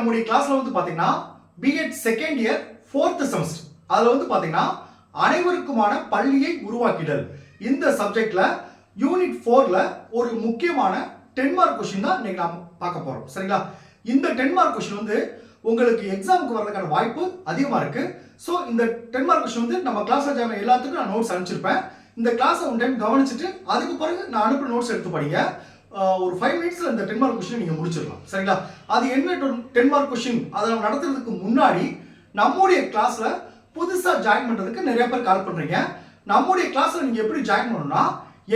நம்முடைய கிளாஸ்ல வந்து பாத்தீங்கன்னா BEd second year fourth semester அதுல வந்து பாத்தீங்கன்னா அனைவருக்குமான பள்ளியை உருவாக்கிடல். இந்த சப்ஜெக்ட்ல யூனிட் ஃபோர்ல ஒரு முக்கியமான டென் மார்க் கொஸ்டின் தான் இன்னைக்கு நாம் பார்க்க போறோம். சரிங்களா? இந்த டென் மார்க் கொஸ்டின் வந்து உங்களுக்கு எக்ஸாமுக்கு வர்றதுக்கான வாய்ப்பு அதிகமா இருக்கு. ஸோ இந்த டென் மார்க் கொஸ்டின் வந்து நம்ம கிளாஸ்ல ஜாயின் எல்லாத்துக்கும் நான் நோட்ஸ் அனுப்பிச்சிருப்பேன். இந்த கிளாஸை ஒன் டைம் கவனிச்சுட்டு அதுக்கு பிறகு நான் அனுப்புற நோட்ஸ் எடுத்து படிங்க. ஒரு ஃபைவ் மினிட்ஸில் இந்த டென் மார்க் கொஷின் நீங்கள் முடிச்சிடலாம். சரிங்களா? அது என்ன டென் மார்க் கொஷின் அதை நம்ம நடத்துறதுக்கு முன்னாடி நம்முடைய கிளாஸில் புதுசாக ஜாயின் பண்ணுறதுக்கு நிறைய பேர் கால் பண்ணுறீங்க நம்முடைய கிளாஸில் நீங்கள் எப்படி ஜாயின் பண்ணணும்னா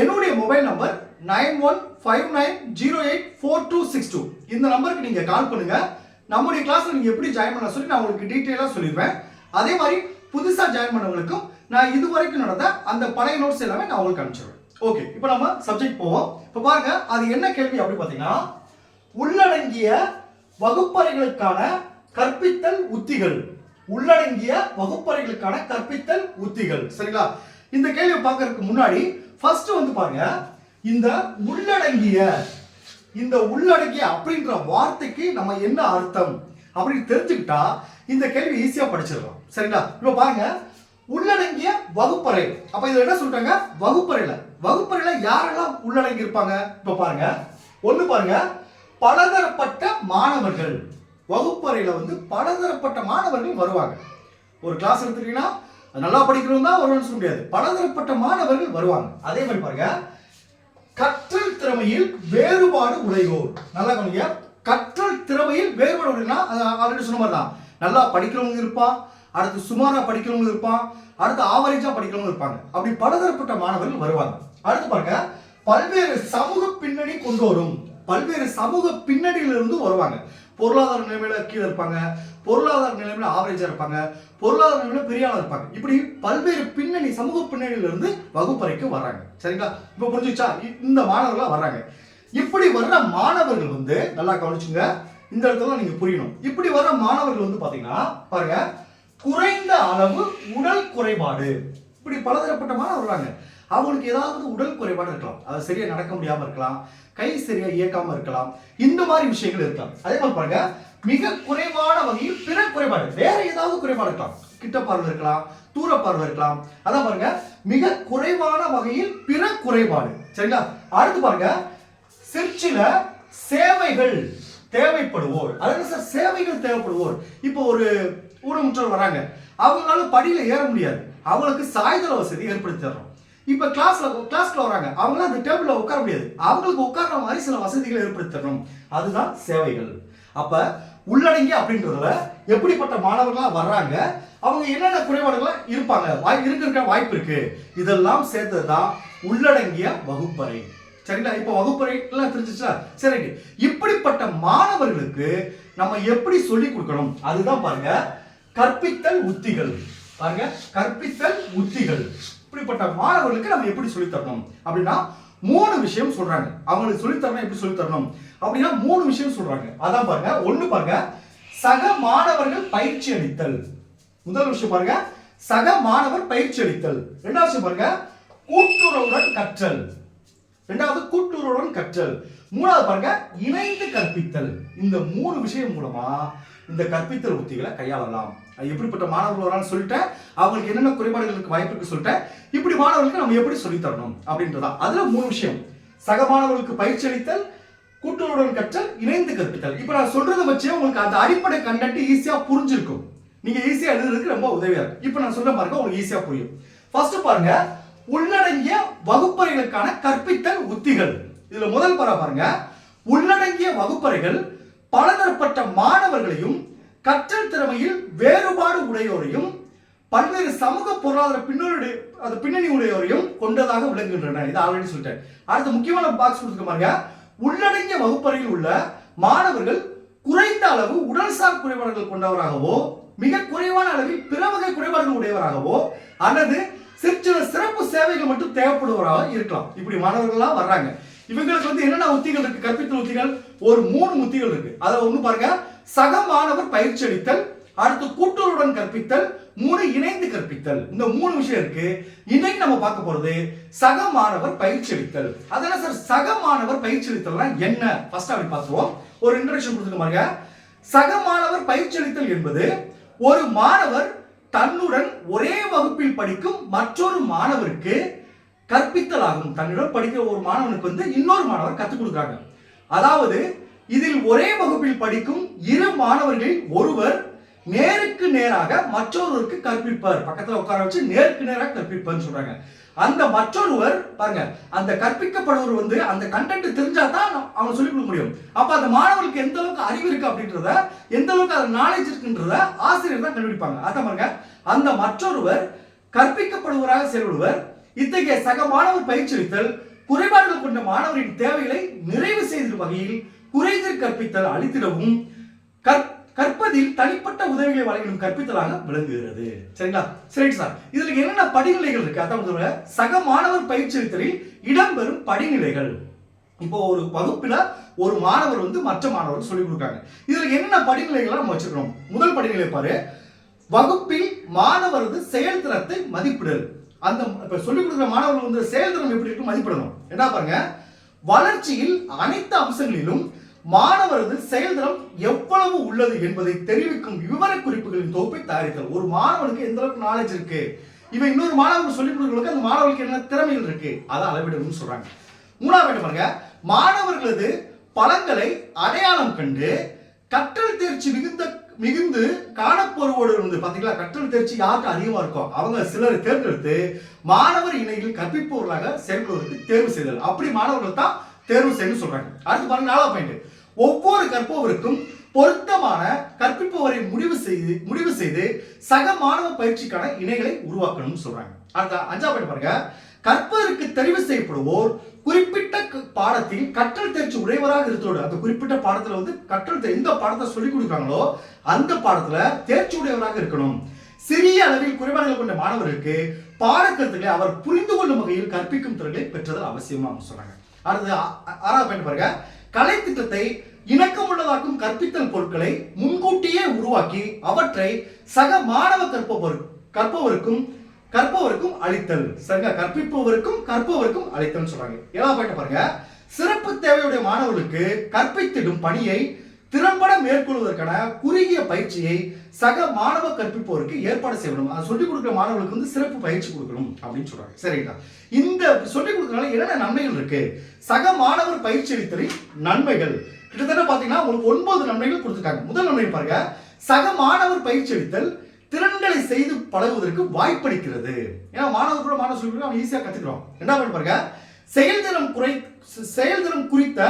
என்னுடைய mobile number nine one five nine zero eight four two six two. இந்த நம்பருக்கு நீங்கள் கால் பண்ணுங்கள் நம்முடைய கிளாஸில் நீங்கள் எப்படி ஜாயின் பண்ண சொல்லி நான் உங்களுக்கு டீட்டெயிலாக சொல்லிடுவேன். அதே மாதிரி புதுசாக ஜாயின் பண்ணவங்களுக்கும் நான் இது வரைக்கும் நடந்த அந்த பழைய நோட்ஸ் எல்லாமே நான் உங்களுக்கு அனுப்பிச்சிடுவேன். ஓகே இப்போ நம்ம சப்ஜெக்ட் போவோம். இப்போ பாருங்க அது என்ன கேள்வி அப்படின்னு பார்த்தீங்கன்னா உள்ளடங்கிய வகுப்பறைகளுக்கான கற்பித்தல் உத்திகள். உள்ளடங்கிய வகுப்பறைகளுக்கான கற்பித்தல் உத்திகள். சரிங்களா? இந்த கேள்வியை பார்க்கறதுக்கு முன்னாடி ஃபர்ஸ்ட் வந்து பாருங்க இந்த உள்ளடங்கிய இந்த உள்ளடங்கிய அப்படின்ற வார்த்தைக்கு நம்ம என்ன அர்த்தம் அப்படின்னு தெரிஞ்சுக்கிட்டா இந்த கேள்வி ஈஸியா படிச்சிடலாம். சரிங்களா? இப்போ பாருங்க உள்ளடங்கிய வகுப்பறை. அப்ப இதுல என்ன சொல்றாங்க வகுப்பறையில. வகுப்பறையில யாரெல்லாம் உள்ளடங்கி இருப்பாங்க இப்ப பாருங்க. ஒண்ணு பாருங்க. பலதரப்பட்ட மாணவர்கள். வகுப்பறையில வந்து பலதரப்பட்ட மாணவர்கள் வருவாங்க. ஒரு கிளாஸ் எடுத்துட்டீங்கன்னா நல்லா படிக்கிறவங்க தான் வருவான்னு சொல்ல முடியாது. பலதரப்பட்ட மாணவர்கள் வருவாங்க. அதே மாதிரி பாருங்க. கற்றல் திறமையில் வேறுபாடு உடையோர். நல்லா கவனிங்க. கற்றல் திறமையில் வேறுபாடு உடையனா ஆல்ரெடி சொன்ன மாதிரி தான். நல்லா படிக்கிறவங்க இருப்பான் அடுத்து சுமாரா படிக்கிறவங்க இருப்பான் அடுத்து ஆவரேஜா படிக்கிறவங்க இருப்பாங்க. அப்படி பலதரப்பட்ட மாணவர்கள் வருவாங்க. அடுத்து பாருங்க பல்வேறு சமூக பின்னணி கொண்டு வரும். பல்வேறு சமூக பின்னணியிலிருந்து வருவாங்க. பொருளாதார நிலைமையில கீழே இருப்பாங்க பொருளாதார நிலைமையில ஆவரேஜா இருப்பாங்க பொருளாதார நிலைமையில பெரிய ஆளா இருப்பாங்க. இப்படி பல்வேறு பின்னணி சமூக பின்னணியில இருந்து வகுப்பறைக்கு வர்றாங்க. சரிங்களா? இப்ப புரிஞ்சுச்சா? இ- இந்த மாணவர்களா வர்றாங்க. இப்படி வர்ற மாணவர்கள் வந்து நல்லா கவனிச்சுங்க. இந்த இடத்துல நீங்க புரியணும். இப்படி வர்ற மாணவர்கள் வந்து பாத்தீங்கன்னா பாருங்க குறைந்த அளவு உடல் குறைபாடு. இப்படி பலதரப்பட்ட மாணவர்கள் வர்றாங்க. அவங்களுக்கு ஏதாவது உடல் குறைபாடு இருக்கலாம். அது சரியா நடக்க முடியாம இருக்கலாம். கை சரியா இயக்காம இருக்கலாம். இந்த மாதிரி விஷயங்கள் இருக்கலாம். அதே மாதிரி பாருங்க மிக குறைவான வகையில் பிற குறைபாடு வேற ஏதாவது குறைபாடு இருக்கலாம். கிட்ட பார்வை இருக்கலாம் தூர பார்வை இருக்கலாம். அதான் பாருங்க மிக குறைவான வகையில் பிற குறைபாடு. சரிங்களா? அடுத்து பாருங்க சிற்சில சேவைகள் தேவைப்படுவோர். அதாவது சார்? சேவைகள் தேவைப்படுவோர். இப்போ ஒரு ஊனமுற்றோர் வராங்க. அவங்களால படியில ஏற முடியாது. அவங்களுக்கு சாய்தள வசதி ஏற்படுத்தி தரோம் இப்போ கிளாஸ்ல கிளாஸ்ல வராங்க. அவங்களாம் அந்த டேபிள்ல உட்கார முடியாது. அவங்களுக்கு உட்கார்ற மாதிரி சில வசதிகளை ஏற்படுத்தி தரணும் அதுதான் சேவைகள். அப்ப உள்ளடங்கி அப்படின்றதுல எப்படிப்பட்ட மாணவர்களா வர்றாங்க அவங்க என்னென்ன குறைபாடுகளா இருப்பாங்க? வாய் இருக்க வாய்ப்பு இருக்கு. இதெல்லாம் சேர்த்தது தான் உள்ளடங்கிய வகுப்பறை. சரிங்களா? இப்போ வகுப்பறை எல்லாம் தெரிஞ்சிச்சா சரிங்க இப்படிப்பட்ட மாணவர்களுக்கு நம்ம எப்படி சொல்லி கொடுக்கணும்? அதுதான் பாருங்க கற்பித்தல் உத்திகள். பாருங்க கற்பித்தல் உத்திகள். இப்படிப்பட்ட மாணவர்களுக்கு நம்ம எப்படி சொல்லி தரணும்? அப்படின்னா மூணு விஷயம் சொல்றாங்க. அவங்களுக்கு சொல்லி தரணும் எப்படி சொல்லி தரணும்? அப்படின்னா மூணு விஷயம் சொல்றாங்க. அதான் பாருங்க ஒண்ணு பாருங்க சக மாணவர்கள் பயிற்சி அளித்தல். முதல் விஷயம் பாருங்க சக மாணவர் பயிற்சி அளித்தல். ரெண்டாவது விஷயம் பாருங்க கூட்டுறவுடன் கற்றல். ரெண்டாவது கூட்டுறவுடன் கற்றல். மூணாவது பாருங்க இணைந்து கற்பித்தல். இந்த மூணு விஷயம் மூலமா இந்த கற்பித்தல் உத்திகளை கையாளலாம். எப்படிப்பட்ட மாணவர்கள் வரான்னு சொல்லிட்டேன். அவங்களுக்கு என்னென்ன குறைபாடுகளுக்கு வாய்ப்பு இருக்கு சொல்லிட்டேன். இப்படி மாணவர்களுக்கு நம்ம எப்படி சொல்லித் தரணும் அப்படின்றதா. அதுல மூணு விஷயம். சக மாணவர்களுக்கு பயிற்சி அளித்தல் கூட்டுறவுடன் கற்றல் இணைந்து கற்பித்தல். இப்போ நான் சொல்றதை வச்சே உங்களுக்கு அந்த அடிப்படை கண்டென்ட் ஈஸியா புரிஞ்சிருக்கும். நீங்க ஈஸியா எழுதுறதுக்கு ரொம்ப உதவியா இருக்கும் இப்போ நான் சொல்ற பாருங்க உங்களுக்கு ஈஸியா புரியும். ஃபர்ஸ்ட் பாருங்க உள்ளடங்கிய வகுப்பறைகளுக்கான கற்பித்தல் உத்திகள். இதுல முதல் பரா பாருங்க உள்ளடங்கிய வகுப்பறைகள் பலதரப்பட்ட மாணவர்களையும் கற்றல் திறமையில் வேறுபாடு உடையோரையும் பல்வேறு சமூக பொருளாதார பின்னணி அது பின்னணி உடையோரையும் கொண்டதாக விளங்குகின்றன. இது ஆல்ரெடி சொல்லிட்டேன். அடுத்து முக்கியமான பாக்ஸ் கொடுத்துருக்க பாருங்க. உள்ளடங்கிய வகுப்பறையில் உள்ள மாணவர்கள் குறைந்த அளவு உடல்சார் குறைபாடுகள் கொண்டவராகவோ மிக குறைவான அளவில் பிற வகை குறைபாடுகள் உடையவராகவோ அல்லது சிற்சில சிறப்பு சேவைகள் மட்டும் தேவைப்படுவராக இருக்கலாம். இப்படி மாணவர்கள்லாம் வர்றாங்க. இவங்களுக்கு வந்து என்னென்ன உத்திகள் இருக்கு? கற்பித்தல் உத்திகள். ஒரு மூணு உத்திகள் இருக்கு. அதை ஒன்று பாருங்க. சக மாணவர் பயிற்சி அளித்தல் அடுத்து கூட்டுறவுடன் கற்பித்தல் மூணு இணைந்து கற்பித்தல். இந்த மூணு விஷயம் இருக்கு. இன்னைக்கு நம்ம பார்க்க போறது சக மாணவர் பயிற்சி அளித்தல். அதெல்லாம் சார் சக மாணவர் பயிற்சி அளித்தல்னா என்ன? ஃபர்ஸ்ட் அப்படி பார்த்துருவோம். ஒரு இன்ட்ரடக்ஷன் கொடுத்துட்டு பாருங்க. சக மாணவர் பயிற்சி அளித்தல் என்பது ஒரு மாணவர் தன்னுடன் ஒரே வகுப்பில் படிக்கும் மற்றொரு மாணவருக்கு கற்பித்தல் ஆகும் தன்னுடன் படிக்கிற ஒரு மாணவனுக்கு வந்து இன்னொரு மாணவர் கற்றுக் கொடுக்குறாங்க. அதாவது இதில் ஒரே வகுப்பில் படிக்கும் இரு மாணவர்களில் ஒருவர் நேருக்கு நேராக மற்றொருவருக்கு கற்பிப்பார். பக்கத்துல உட்கார வச்சு நேருக்கு நேராக கற்பிப்பார்னு சொல்றாங்க. அந்த மற்றொருவர் பாருங்க அந்த கற்பிக்கப்படுவர் வந்து அந்த கண்டென்ட் தெரிஞ்சா தான் அவன் சொல்லிக் கொடுக்க முடியும். அப்ப அந்த மாணவர்களுக்கு எந்த அளவுக்கு அறிவு இருக்கு அப்படின்றத எந்த அளவுக்கு அது நாலேஜ் இருக்குன்றத ஆசிரியர் தான் கண்டுபிடிப்பாங்க. அதான் பாருங்க அந்த மற்றொருவர் கற்பிக்கப்படுவராக செயல்படுவர் இத்தகைய சக மாணவர் பயிற்சியளித்தல் குறைபாடுகள் கொண்ட மாணவரின் தேவைகளை நிறைவு செய்திடும் வகையில் குறைதல் கற்பித்தல் அளித்திடவும் கற் கற்பதில் தனிப்பட்ட உதவிகளை வழங்கிடும் கற்பித்தலாக விளங்குகிறது. சரிங்களா? சரி சார் இதுல என்னென்ன படிநிலைகள் இருக்கு? அதான் சக மாணவர் பயிற்சி அளித்தலில் இடம்பெறும் படிநிலைகள். இப்போ ஒரு வகுப்பில் ஒரு மாணவர் வந்து மற்ற மாணவர் சொல்லிக் கொடுக்காங்க. இதுல என்னென்ன படிநிலைகளை நம்ம வச்சுக்கிறோம் முதல் படிநிலை பாரு. வகுப்பில் மாணவரது செயல்திறத்தை மதிப்பிடல். அந்த இப்ப சொல்லிக் கொடுக்குற மாணவர்கள் வந்து செயல்திறன் எப்படி இருக்கு மதிப்பிடணும். என்ன பாருங்க? வளர்ச்சியில் அனைத்து அம்சங்களிலும் மாணவரது செயல்திறம் எவ்வளவு உள்ளது என்பதை தெரிவிக்கும் விவர குறிப்புகளின் தொகுப்பை தயாரித்தல். ஒரு மாணவனுக்கு எந்த அளவுக்கு நாலேஜ் இருக்கு? இவன் இன்னொரு மாணவருக்கு சொல்லிக் கொடுக்கறதுக்கு அந்த மாணவர்களுக்கு என்ன திறமைகள் இருக்கு? அதை அளவிடணும்னு சொல்றாங்க. மூணாவது பாருங்க. மாணவர்களது பலங்களை அடையாளம் கண்டு கற்றல் தேர்ச்சி மிகுந்த மிகுந்து காணப்போருவோடு இருந்து பாத்தீங்களா? கற்றல் தேர்ச்சி யாருக்கு அதிகமா இருக்கோ அவங்க சிலரை தேர்ந்தெடுத்து மாணவர் இணையில் கற்பிப்பவர்களாக செயல்படுவதற்கு தேர்வு செய்தல். அப்படி மாணவர்கள் தான் தேர்வு செய்யணும்னு சொல்றாங்க. அடுத்து பாருங்க நாலாவது பாயிண்ட் ஒவ்வொரு கற்பவருக்கும் பொருத்தமான கற்பிப்பவரை முடிவு செய்து முடிவு செய்து சக மாணவ பயிற்சிக்கான இணைகளை உருவாக்கணும்னு சொல்றாங்க. அடுத்த அஞ்சாவது பாருங்க. கற்பதற்கு தெரிவு செய்யப்படுவோர் குறிப்பிட்ட பாடத்தில் கற்றல் தேர்ச்சி உடையவராக இருந்தோடு அந்த குறிப்பிட்ட பாடத்துல வந்து கற்றல் எந்த பாடத்தை சொல்லிக் கொடுக்காங்களோ அந்த பாடத்துல தேர்ச்சி உடையவராக இருக்கணும். சிறிய அளவில் குறைபாடுகள் கொண்ட மாணவருக்கு பாடக்கருத்துக்களை அவர் புரிந்து கொள்ளும் வகையில் கற்பிக்கும் திறன்களை பெற்றதல் அவசியமா அவங்க சொல்றாங்க. அடுத்து ஆறாவது பாயிண்ட் பாருங்க. கலை திட்டத்தை இணக்கமுள்ளதாக்கும் கற்பித்தல் பொருட்களை முன்கூட்டியே உருவாக்கி அவற்றை சக மாணவ கற்பவர் கற்பவருக்கும் கற்பவருக்கும் அளித்தல். சரிங்க கற்பிப்பவருக்கும் கற்பவருக்கும் அளித்தல் சொல்றாங்க. ஏழாவது பாயிண்ட் பாருங்க. சிறப்பு தேவையுடைய மாணவர்களுக்கு கற்பித்திடும் பணியை திறம்பட மேற்கொள்வதற்கான குறுகிய பயிற்சியை சக மாணவ கற்பிப்போருக்கு ஏற்பாடு செய்யணும். அதை சொல்லிக் கொடுக்குற மாணவர்களுக்கு வந்து சிறப்பு பயிற்சி கொடுக்கணும் அப்படின்னு சொல்றாங்க. சரிங்களா? இந்த சொல்லிக் கொடுக்கறதுனால என்னென்ன நன்மைகள் இருக்கு? சக மாணவர் பயிற்சி அளித்தலின் நன்மைகள். கிட்டத்தட்ட பாத்தீங்கன்னா உங்களுக்கு ஒன்பது நன்மைகள் கொடுத்துருக்காங்க. முதல் நன்மை பாருங்க சக மாணவர் பயிற்சி அளித்தல் திறன்களை செய்து பழகுவதற்கு வாய்ப்பளிக்கிறது. ஏன்னா மாணவர் கூட மாணவர் சொல்லி அவன் ஈஸியாக கத்துக்கிறோம். என்ன பண்ணி பாருங்க செயல்திறம் குறை செயல்திறம் குறித்த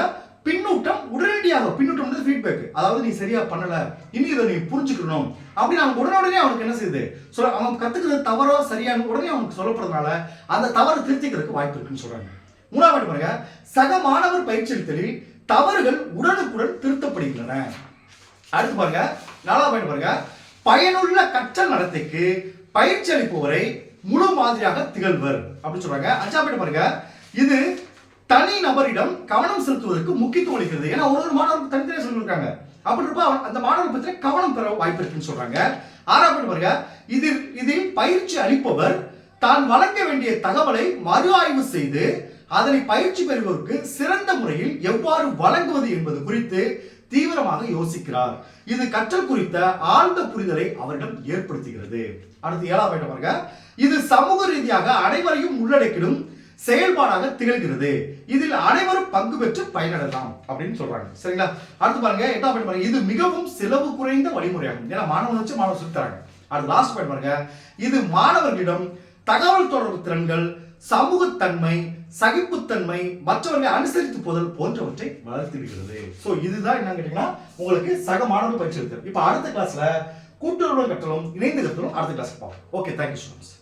பின்னூட்டம் உடனடியாக பின்னூட்டம் வந்து ஃபீட்பேக் அதாவது நீ சரியா பண்ணல இனி இதை நீ புரிஞ்சுக்கணும். அப்படின்னு அவனுக்கு உடனே அவனுக்கு என்ன செய்யுது? சொல்ல அவன் கத்துக்கிறது தவறோ சரியான உடனே அவனுக்கு சொல்லப்படுறதுனால அந்த தவறு திருத்திக்கிறதுக்கு வாய்ப்பு இருக்குன்னு சொல்றாங்க. மூணாவது பாருங்க. சக மாணவர் பயிற்சியளித்தலில் தவறுகள் உடனுக்குடன் திருத்தப்படுகின்றன. அடுத்து பாருங்க. நாலாவது பாயிண்ட் பாருங்க. பயனுள்ள கற்றல் நடத்தைக்கு பயிற்சி அளிப்பவரை முழு மாதிரியாக திகழ்வர். அப்படின்னு சொல்றாங்க. அஞ்சாவது பாயிண்ட் பாருங்க. இது தனி நபரிடம் கவனம் செலுத்துவதற்கு முக்கியத்துவம் அளிக்கிறது. ஏன்னா ஒரு ஒரு மாணவருக்கு தனித்தனியாக சொல்லியிருக்காங்க. அப்படி இருப்ப அந்த மாணவர் பற்றி கவனம் பெற வாய்ப்பு இருக்குன்னு சொல்றாங்க. ஆறாவது பாருங்க. இதில் இதில் பயிற்சி அளிப்பவர் தான் வழங்க வேண்டிய தகவலை மறு ஆய்வு செய்து அதனை பயிற்சி பெறுவோருக்கு சிறந்த முறையில் எவ்வாறு வழங்குவது என்பது குறித்து தீவிரமாக யோசிக்கிறார். இது கற்றல் குறித்த ஆழ்ந்த புரிதலை அவரிடம் ஏற்படுத்துகிறது. அடுத்து ஏழாவது பாருங்க. இது சமூக ரீதியாக அனைவரையும் உள்ளடக்கிடும் செயல்பாடாக திகழ்கிறது. இதில் அனைவரும் பங்கு பெற்று பயனடலாம் அப்படின்னு சொல்றாங்க. சரிங்களா? அடுத்து பாருங்க என்ன பாயிண்ட் பாருங்க? இது மிகவும் செலவு குறைந்த வழிமுறையாகும். ஏன்னா மாணவன் வச்சு மாணவன் சுத்தாங்க அடுத்து லாஸ்ட் பாயிண்ட் பாருங்க. இது மாணவர்களிடம் தகவல் தொடர்பு திறன்கள் சமூகத்தன்மை சகிப்புத்தன்மை மற்றவர்களை அனுசரித்து போதல் போன்றவற்றை வளர்த்திருக்கிறது ஸோ இதுதான் என்ன கேட்டீங்கன்னா உங்களுக்கு சக மாணவர்கள் பயிற்சி இருக்கு இப்போ அடுத்த கிளாஸ்ல கூட்டுறவு கற்றலும் இணைந்து கற்றலும் அடுத்த கிளாஸ் பார்ப்போம் ஓகே தேங்க்யூ ஸ்டூடெண்ட்ஸ்